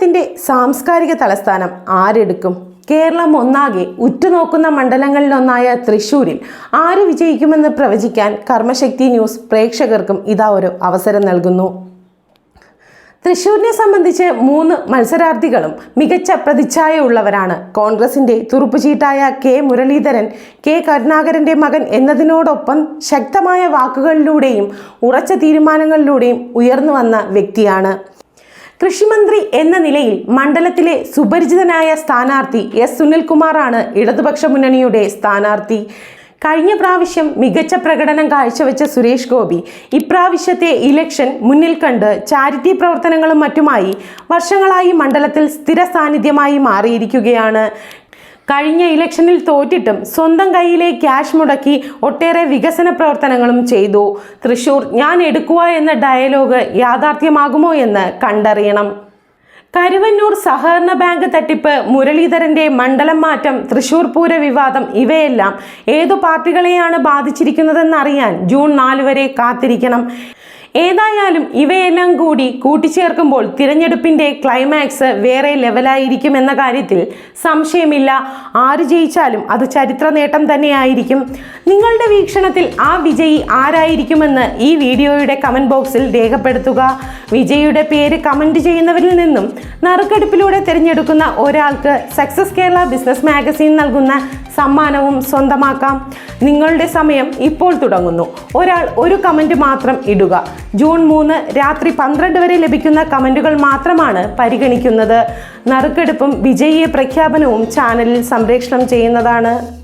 കേരളത്തിന്റെ സാംസ്കാരിക തലസ്ഥാനം ആരെടുക്കും? കേരളം ഒന്നാകെ ഉറ്റുനോക്കുന്ന മണ്ഡലങ്ങളിലൊന്നായ തൃശൂരിൽ ആര് വിജയിക്കുമെന്ന് പ്രവചിക്കാൻ കർമ്മശക്തി ന്യൂസ് പ്രേക്ഷകർക്കും ഇതാ ഒരു അവസരം നൽകുന്നു. തൃശൂരിനെ സംബന്ധിച്ച് മൂന്ന് മത്സരാർത്ഥികളും മികച്ച പ്രതിച്ഛായ ഉള്ളവരാണ് കോൺഗ്രസിന്റെ തുറുപ്പുചീട്ടായ കെ മുരളീധരൻ കെ കരുണാകരന്റെ മകൻ എന്നതിനോടൊപ്പം ശക്തമായ വാക്കുകളിലൂടെയും ഉറച്ച തീരുമാനങ്ങളിലൂടെയും ഉയർന്നു വന്ന വ്യക്തിയാണ്. കൃഷിമന്ത്രി എന്ന നിലയിൽ മണ്ഡലത്തിലെ സുപരിചിതനായ സ്ഥാനാർത്ഥി എസ് സുനിൽകുമാറാണ് ഇടതുപക്ഷ മുന്നണിയുടെ സ്ഥാനാർത്ഥി. കഴിഞ്ഞ പ്രാവശ്യം മികച്ച പ്രകടനം കാഴ്ചവെച്ച സുരേഷ് ഗോപി ഇപ്രാവശ്യത്തെ ഇലക്ഷൻ മുന്നിൽ കണ്ട് ചാരിറ്റി പ്രവർത്തനങ്ങളും മറ്റുമായി വർഷങ്ങളായി മണ്ഡലത്തിൽ സ്ഥിര സാന്നിധ്യമായി മാറിയിരിക്കുകയാണ്. കഴിഞ്ഞ ഇലക്ഷനിൽ തോറ്റിട്ടും സ്വന്തം കയ്യിലെ ക്യാഷ് മുടക്കി ഒട്ടേറെ വികസന പ്രവർത്തനങ്ങളും ചെയ്തു. തൃശൂർ ഞാൻ എടുക്കുക എന്ന ഡയലോഗ് യാഥാർത്ഥ്യമാകുമോ എന്ന് കണ്ടറിയണം. കരുവന്നൂർ സഹകരണ ബാങ്ക് തട്ടിപ്പ് മുരളീധരന്റെ മണ്ഡലം മാറ്റം തൃശൂർ പൂര വിവാദം ഇവയെല്ലാം ഏതു പാർട്ടികളെയാണ് ബാധിച്ചിരിക്കുന്നതെന്നറിയാൻ ജൂൺ നാല് വരെ കാത്തിരിക്കണം. ഏതായാലും ഇവയെല്ലാം കൂടി കൂട്ടിച്ചേർക്കുമ്പോൾ തിരഞ്ഞെടുപ്പിന്റെ ക്ലൈമാക്സ് വേറെ ലെവലായിരിക്കും എന്ന കാര്യത്തിൽ സംശയമില്ല. ആര് ജയിച്ചാലും അത് ചരിത്ര നേട്ടം തന്നെയായിരിക്കും. നിങ്ങളുടെ വീക്ഷണത്തിൽ ആ വിജയി ആരായിരിക്കുമെന്ന് ഈ വീഡിയോയുടെ കമന്റ് ബോക്സിൽ രേഖപ്പെടുത്തുക. വിജയിയുടെ പേര് കമന്റ് ചെയ്യുന്നവരിൽ നിന്നും നറുക്കെടുപ്പിലൂടെ തിരഞ്ഞെടുക്കുന്ന ഒരാൾക്ക് സക്സസ് കേരള ബിസിനസ് മാഗസിൻ നൽകുന്ന സമ്മാനവും സ്വന്തമാക്കാം. നിങ്ങളുടെ സമയം ഇപ്പോൾ തുടങ്ങുന്നു. ഒരാൾ ഒരു കമന്റ് മാത്രം ഇടുക. ജൂൺ മൂന്ന് രാത്രി പന്ത്രണ്ട് വരെ ലഭിക്കുന്ന കമന്റുകൾ മാത്രമാണ് പരിഗണിക്കുന്നത്. നറുക്കെടുപ്പും വിജയിയെ പ്രഖ്യാപനവും ചാനലിൽ സംപ്രേഷണം ചെയ്യുന്നതാണ്.